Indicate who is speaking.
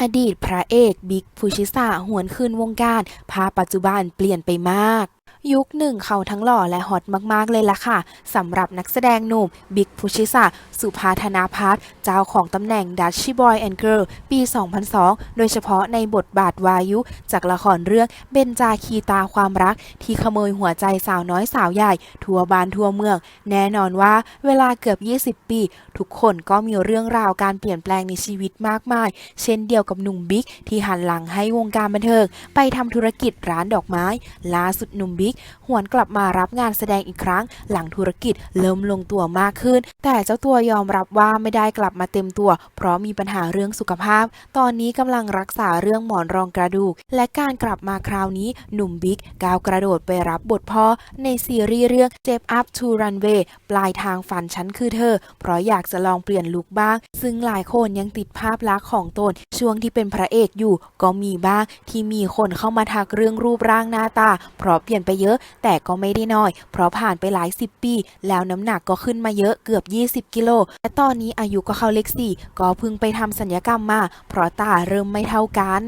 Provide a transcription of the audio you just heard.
Speaker 1: อดีตพระเอกบิ๊ก ภูชิสาหวนคืนวงการพาปัจจุบันเปลี่ยนไปมาก ยุคหนึ่งเขาทั้งหล่อและฮอตมากๆเลยล่ะค่ะสำหรับนักแสดงหนุ่มบิ๊กภูชิสาสุภาธนาพัฒน์เจ้าของตำแหน่งดัชชี่บอยแอนด์เกิร์ลปี 2002 โดยเฉพาะในบทบาทวายุ จากละครเรื่องเบนจาคีตาความรัก ที่ขโมยหัวใจสาวน้อยสาวใหญ่ ทั่วบ้านทั่วเมือง แน่นอนว่าเวลาเกือบ 20 ปี ทุกคนก็มีเรื่องราวการเปลี่ยนแปลงในชีวิตมากมาย เช่นเดียวกับหนุ่มบิ๊กที่หันหลังให้วงการบันเทิงไปทำธุรกิจร้านดอกไม้ล่าสุดหนุ่มบิ๊กหวนกลับมารับงานแสดงอีกครั้ง หลังธุรกิจเริ่มลงตัวมากขึ้น แต่เจ้าตัวยอมรับว่าไม่ได้กลับมาเต็มตัว เพราะมีปัญหาเรื่องสุขภาพ ตอนนี้กำลังรักษาเรื่องหมอนรองกระดูก และการกลับมาคราวนี้หนุ่มบิ๊กก้าวกระโดดไปรับบทพ่อในซีรีส์เรื่อง Step Up to Runway ปลายทางฝันฉันคือเธอ เพราะอยากจะลองเปลี่ยนลุคบ้าง ซึ่งหลายคนยังติดภาพลักษณ์ของตน ช่วงที่เป็นพระเอกอยู่ก็มีบ้างที่มีคนเข้ามาทักเรื่องรูปร่างหน้าตา เพราะเปลี่ยนไปเยอะ แต่ก็ไม่ได้น้อย เพราะผ่านไปหลายสิบปี แล้วน้ำหนักก็ขึ้นมาเยอะเกือบ 20 กิโล และตอนนี้อายุก็เข้าเลขสี่ก็เพิ่งไปทำสัญญกรรมมา เพราะตาเริ่มไม่เท่ากัน